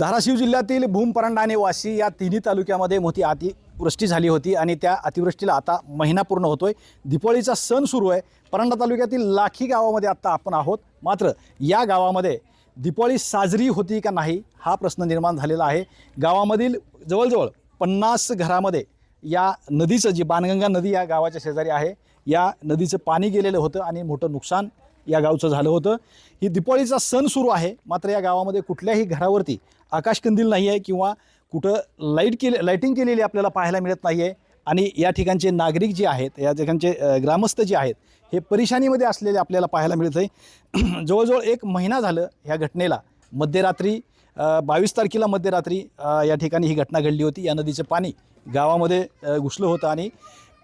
धाराशिव जिल्ह्यातील भूम परांडा आणि वाशी या तिन्ही तालुक्यामध्ये मोठी अतिवृष्टी झाली होती आणि त्या अतिवृष्टीला आता महिना पूर्ण होतो आहे दिपाळीचा सण सुरू आहे. परांडा तालुक्यातील लाखी गावामध्ये आत्ता आपण आहोत. मात्र या गावामध्ये दिपाळी साजरी होती का नाही हा प्रश्न निर्माण झालेला आहे. गावामधील जवळजवळ पन्नास घरामध्ये या नदीचं जी बाणगंगा नदी या गावाच्या शेजारी आहे या नदीचं पाणी गेलेलं होतं आणि मोठं नुकसान या गावचं झालं होतं. ही दिपाळीचा सण सुरू आहे. मात्र या गावामध्ये कुठल्याही घरावरती आकाशकंदील नाही आहे किंवा कुठं लाइट केले लाईटिंग केलेली आपल्याला पाहायला मिळत नाही आहे. आणि या ठिकाणचे नागरिक जे आहेत या ठिकाणचे ग्रामस्थ जे आहेत हे परेशानीमध्ये असलेले आपल्याला पाहायला मिळत आहे. जवळजवळ एक महिना झालं ह्या घटनेला. मध्यरात्री बावीस तारखेला मध्यरात्री या ठिकाणी ही घटना घडली होती. या नदीचं पाणी गावामध्ये घुसलं होतं आणि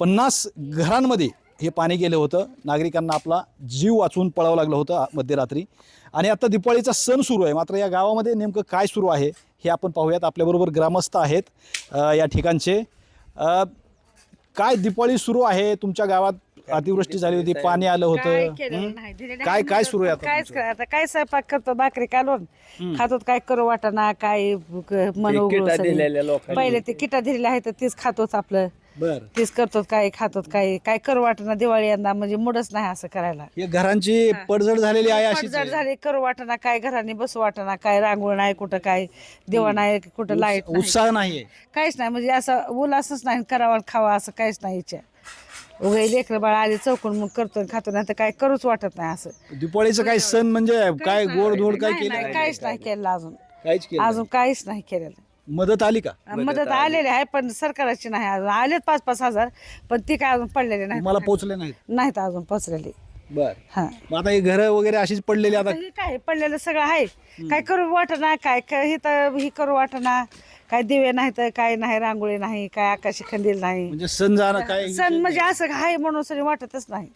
पन्नास घरांमध्ये हे पाणी गेलं होतं. नागरिकांना आपला जीव वाचवून पळावं लागलं होतं मध्यरात्री. आणि आता दिपाळीचा सण सुरू आहे. मात्र या गावामध्ये नेमकं काय सुरू आहे हे आपण पाहूयात. आपल्याबरोबर ग्रामस्थ आहेत या ठिकाणचे. काय दिपाळी सुरू आहे? तुमच्या गावात अतिवृष्टी झाली होती पाणी आलं होतं. दिलेलं काय काय सुरू आहे आता कायच आता काय स्वयंपाक करतो? भाकरी काढून खातो काय करू वाटाना काय क- मन उघडून सगळी. पहिले ते किटा दिलेल्या आहेत तेच खातोच आपलं. बर. तेच करतो काय खातो काय काय करू वाटाना दिवाळी यंदा म्हणजे मुडच नाही असं करायला. हे घरांची पडझड झालेली आहे अशीच पडझड झाली करू वाटाना काय घराने बसू वाटाना काय रांगोळ नाही कुठं काय देवा नाही कुठं लाइट नाही. उत्साह नाहीये. काहीच नाही म्हणजे असं उल्हासच नाही करावा खावा असं काहीच नाही इच्छा उगे लेकरं बाळ आले चौकून मग करतो आणि खातो नाही तर काय करूच वाटत नाही असं. दिपाळीचं काय सण म्हणजे काय गोड धोड काय नाही, केलं नाही, काहीच नाही केलं अजून. काहीच केलं अजून काहीच नाही केलेलं. मदत आली का? मदत आलेली आहे पण सरकाराची नाही. अजून आलेत पाच पाच हजार पण ती काय अजून पडलेली नाही मला पोचले नाहीत? नाहीत अजून पोचलेली. बर. हा. मग आता हे घर वगैरे अशीच पडलेली आता? हे काय पडलेलं सगळं आहे. काय करू वाटना काय काय हे तर ही करू वाटना काय दिवे नाही तर काय नाही रांगोळी नाही काय आकाशी खंदील नाही. म्हणजे सण जाणं काय सण म्हणजे असं आहे म्हणून सरी वाटतच नाही.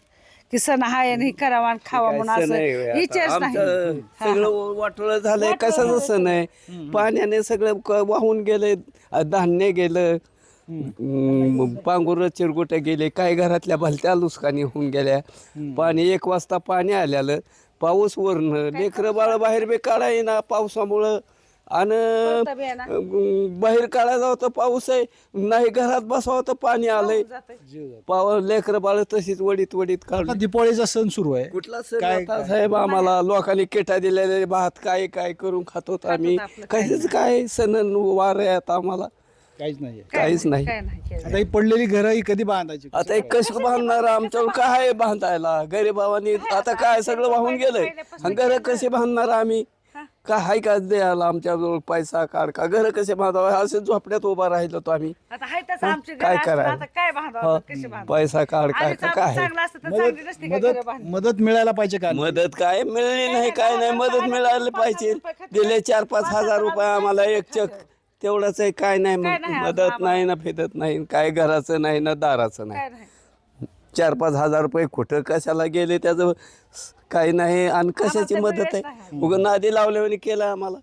की सण आहे आणि हे करावा आणि खावा म्हणून सण असं होय आता. विचारच नाही. आमचं सगळं वाटोळं झालंय. कशाचं सण आहे? पाण्याने सगळं क- वाहून गेले धान्य गेलं. हम्म, पांघुर चिरगुटे गेले. काही घरातल्या भलत्या लुसकानी होऊन गेल्या. पाणी एक वाजता पाणी आलेलं पाऊस वरनं लेकरं बाळ बाहेर बी काढा येईना पावसामुळं. आणि कोणता बी आहे ना? अं, बाहेर काढायला होतं पाऊस आहे. नाही घरात बसावं तर पाणी आलंय. पाव लेकरं बाळ तशीच वडीत वडीत काढ आता दिपाळीचा सण सुरू आहे. कुठला सण आता? साहेब आम्हाला लोकांनी केटा दिलेले भात काय काय करून खातोत आम्ही. आपलं. काय काहीच काय सण वार आहे आता आम्हाला. काहीच नाही काय नाही केलं आता ही पडलेली घर ही कधी बांधायची? आता एक कसं बांधणार आमच्यावर? काय आहे बांधायला गरीबावानी आता काय सगळं वाहून गेलंय. आणि घर कसे बांधणार आम्ही? काय हाय का द्यायला आमच्याजवळ पैसा काढ का? घर कसे बांधावं? असे झोपड्यात उभा राहिलो तो आम्ही. आता हाय तसं आमचे घर काय असतं, करायला? आता काय बांधावं? कसे बांधावं? पैसा काढ काय का काय? चांगलं असतं तर चांगली नसती का घरं मदत बांधली? मदत मिळायला पाहिजे का? मदत काय मिळली नाही काय नाही मदत मिळाली पाहिजे. दिले चार पाच हजार रुपये आम्हाला एक चक. तेवढंच आहे काय नाही काय मग नाही मदत नाही ना फेदत नाही काय घराचं नाही ना दाराचं नाही. काय नाही. चार पाच हजार रुपये कुठं कशाला गेले? त्याचं काही नाही आणि कशाची मदत आहे? उगा नादी लावल्याने केलं आम्हाला.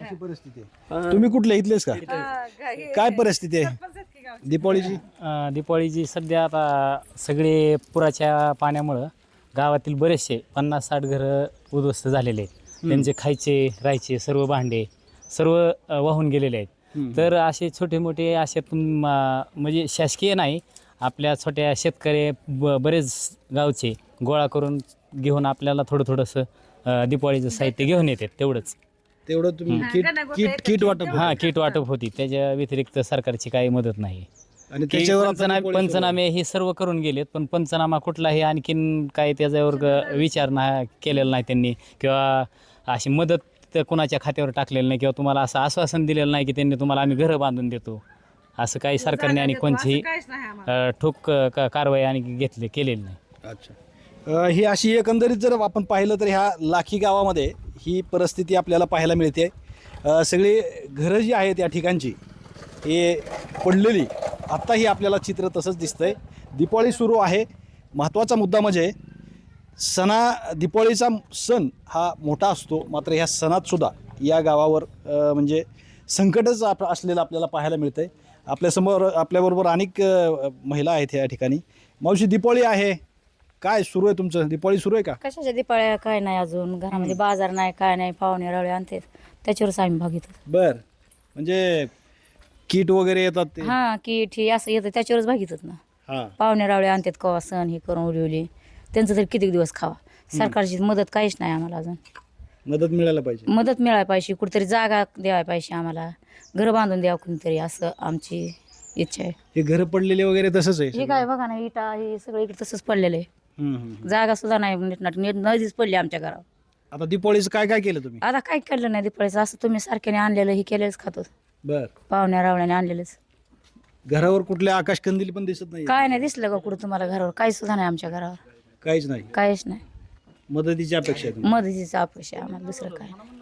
अशी परिस्थिती आहे. तुम्ही कुठले? इथलेच का? काय परिस्थिती आहे? अ, दीपावळीची सध्या आता सगळे पुराच्या पाण्यामुळं गावातील बरेचसे पन्नास साठ घरं उद्ध्वस्त झालेले आहेत. त्यांचे खायचे राहायचे सर्व भांडे सर्व अ, वाहून गेलेले आहेत. तर असे छोटे मोठे असे तुम- अ, म्हणजे शासकीय नाही आपल्या छोट्या शेतकरी ब बरेच गावचे गोळा करून घेऊन आपल्याला थोडं थोडंसं अ, दिपावळीचं साहित्य घेऊन येतात तेवढंच. तेवढं तुम्ही किट किट किट वाटप हां किट वाटप होती. त्याच्या व्यतिरिक्त सरकारची काही मदत नाही. आणि की त्याच्यावर पंचनामे हे सर्व करून गेलेत पण पंचनामा कुठलाही आणखीन काही त्याच्यावर ग- विचार नाही केलेला नाही त्यांनी. किंवा अशी मदत तर कुणाच्या खात्यावर टाकलेलं नाही किंवा तुम्हाला असं आश्वासन दिलेलं नाही की त्यांनी तुम्हाला आम्ही घरं बांधून देतो. असं काही सरकारने आणि कोणतीही. अ, ठोक क- कारवाई आणि घेतली केलेली नाही. अच्छा. अ, ही अशी एकंदरीत जर आपण पाहिलं तर ह्या लाखी गावामध्ये ही परिस्थिती आपल्याला पाहायला मिळते. अ, सगळी घरं जी आहेत या ठिकाणची हे पडलेली आत्ताही आपल्याला चित्र तसंच दिसतंय. दिपाळी सुरू आहे. महत्त्वाचा मुद्दा म्हणजे सणा दिपाळीचा सण हा मोठा असतो. मात्र ह्या सणात सुद्धा या गावावर अ, म्हणजे संकटच आप असलेलं आपल्याला पाहायला मिळतंय. आपल्यासमोर आपल्याबरोबर अनेक अ, महिला आहेत या ठिकाणी. मावशी दिपाळी आहे. काय सुरू आहे तुमचं? दिपाळी सुरू आहे का? कशाच्या दिपाळ्या काय नाही अजून. घरामध्ये बाजार नाही काय नाही. पाहुणे रवळे आणते त्याच्यावरच आम्ही भागितो बर. म्हणजे कीट वगैरे येतात ते? हां की हे असं येतं. त्याच्यावरच भागितात ना. हा. पाहुणे रावळे आणतात कवा सण हे करून उडवले त्यांचं तरी किती दिवस खावा? सरकारची मदत काहीच नाही आम्हाला अजून. मदत मिळायला पाहिजे. मदत मिळायला पाहिजे. कुठेतरी जागा द्यायला पाहिजे आम्हाला. घरं बांधून द्यावं कोणीतरी असं आमची इच्छा आहे. हे घर पडलेले वगैरे तसंच आहे हे. काय बघा ना इटा हे सगळं इकडे तसंच पडलेलं आहे. हम्म, हम्म. जागा सुद्धा नाही नीटनाट नीट नदीच पडली आमच्या घरावर. आता दिपोळीचं काय काय केलं तुम्ही? आता काय केलं नाही दिपाळीचं असं तुम्ही सारख्याने आणलेलं हे केलेलंच खातो. बर. पाहुण्या रावण्याने आणलेलंच. घरावर कुठल्या आकाश कंदील पण दिसत नाही काय नाही दिसलं का कुठं तुम्हाला घरावर? काही सुद्धा नाही आमच्या घरावर. काहीच नाही. काहीच नाही. मदतीची अपेक्षा आहे तुम्हाला. मदतीचा अपेक्षा आहे आम्हाला दुसरं काय? नाही.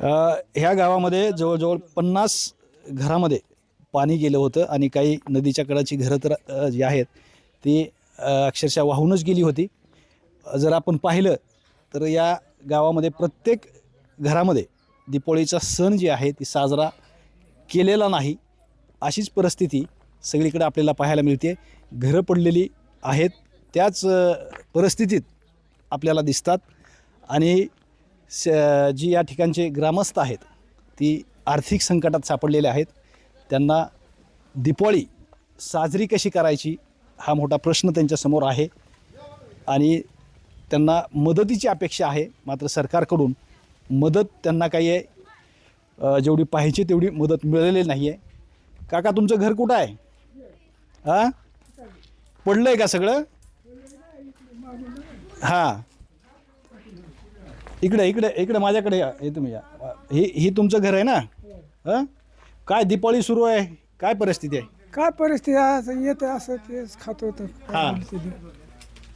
ह्या गावामध्ये जवळजवळ पन्नास घरामध्ये पाणी गेलं होतं आणि काही नदीच्या कडाची घरं तर जी आहेत ती अक्षरशः वाहूनच गेली होती. जर आपण पाहिलं तर या गावामध्ये प्रत्येक घरामध्ये दीपोळीचा सण जे आहे ती साजरा केलेला नाही. अशीच परिस्थिती सगळीकडे आपल्याला पाहायला मिळते. घरं पडलेली आहेत त्याच परिस्थितीत आपल्याला दिसतात. आणि स जी या ठिकाणचे ग्रामस्थ आहेत ती आर्थिक संकटात सापडलेले आहेत. त्यांना दिपाळी साजरी कशी करायची हा मोठा प्रश्न त्यांच्यासमोर आहे. आणि त्यांना मदतीची अपेक्षा आहे मात्र सरकारकडून मदत त्यांना काही आहे. जेवढी पाहिजे तेवढी मदत मिळालेली नाही आहे काका तुमचं घर कुठं आहे? हां पडलं आहे का सगळं? हां. इकडे इकडे इकडे माझ्याकडे या. हे तुम्ही या. ही ही तुमचं घर आहे ना? हां. काय दिपाळी सुरू आहे? काय परिस्थिती आहे? काय परिस्थिती असं येतं असं तेच खात होतं. हा.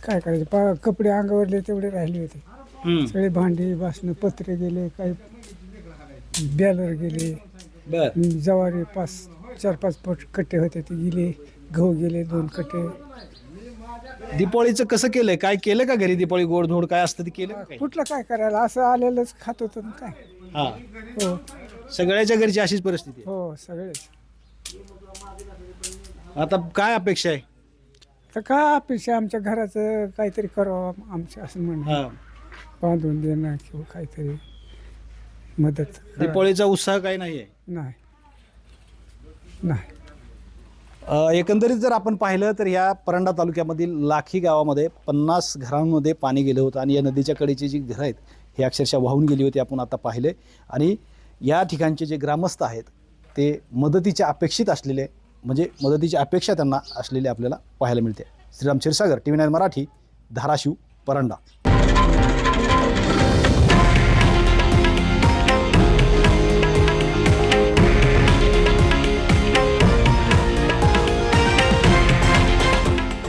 काय करायचं? पा कपडे अंगावरले तेवढे राहिले होते. हम्म, सगळे भांडी बासनं पत्रे गेले काही बॅलर गेले. बर. जवारी पाच चार पाच पट कट्टे होते ते गेले. गहू गेले दोन कट्टे. दिपाळीचं कसं केलंय? काय केलं का घरी दिपाळी गोडधोड? काय असतं ते केलं? का काही? कुठलं काय करायला? असं आलेलंच खात होतं ना काय? हा. हो. सगळ्याच्या घरची अशीच परिस्थिती हो सगळे आहे आता काय अपेक्षा आहे? तर काय अपेक्षा आमच्या घराचं काहीतरी करावं आमचं असं म्हणणं. हा. बांधून देणं किंवा काहीतरी मदत. दिपाळीचा उत्साह काय नाही आहे नाही. नाही. एकंदरीत जर आपण पाहिलं तर ह्या परंडा तालुक्यामधील लाखी गावामध्ये पन्नास घरांमध्ये पाणी गेलं होतं आणि या नदीच्या कडेची जी घरं आहेत हे अक्षरशः वाहून गेली होती आपण आता पाहिले. आणि या ठिकाणचे जे ग्रामस्थ आहेत ते मदतीच्या अपेक्षित असलेले म्हणजे मदतीची अपेक्षा त्यांना असलेले आपल्याला पाहायला मिळते. Shriram Kshirsagar T V nine Marathi Dharashiv Paranda.